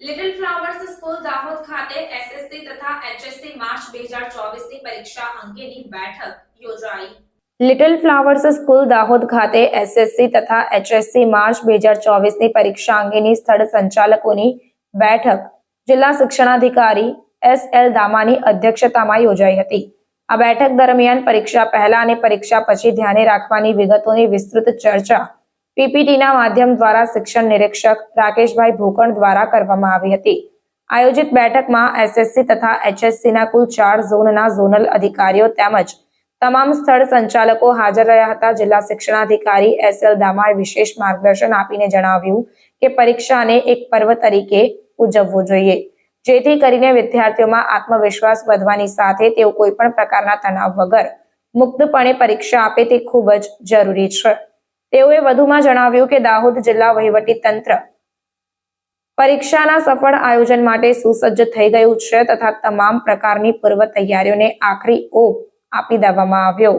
Little flowers school Dahod ખાતે SSC તથા HSC March 2024 ની પરીક્ષા અંગેની બેઠક યોજાઈ. લિટલ ફ્લાવર્સ સ્કૂલ દાહોદ ખાતે એસએસસી તથા એચએસસી માર્ચ બે હજાર ચોવીસની પરીક્ષા અંગેની સ્થળ સંચાલકોની બેઠક જિલ્લા શિક્ષણાધિકારી એસ એલ દામાની અધ્યક્ષતામાં યોજાઈ હતી. આ બેઠક દરમિયાન પરીક્ષા પહેલા અને પરીક્ષા પછી ધ્યાને રાખવાની વિગતોની વિસ્તૃત ચર્ચા પીપીટીના માધ્યમ દ્વારા શિક્ષણ નિરીક્ષક રાકેશભાઈ ભોકણ દ્વારા કરવામાં આવી હતી. આયોજિત બેઠકમાં એસએસસી તથા એચએસસીના કુલ ચાર ઝોનના ઝોનલ અધિકારીઓ તેમજ તમામ સ્થળ સંચાલકો હાજર રહ્યા હતા. જિલ્લા શિક્ષણાધિકારી એસ એલ દામાએ વિશેષ માર્ગદર્શન આપીને જણાવ્યું કે પરીક્ષાને એક પર્વ તરીકે ઉજવવું જોઈએ, જેથી કરીને વિદ્યાર્થીઓમાં આત્મવિશ્વાસ વધવાની સાથે તેઓ કોઈ પણ પ્રકારના તણાવ વગર મુક્તપણે પરીક્ષા આપે તે ખૂબ જ જરૂરી છે. તેઓએ વધુમાં જણાવ્યું કે દાહોદ જિલ્લા વહીવટી તંત્ર પરીક્ષાના સફળ આયોજન માટે સુસજ્જ થઈ ગયું છે તથા તમામ પ્રકારની પૂર્વ તૈયારીઓને આખરી ઓપ આપી દેવામાં આવ્યો.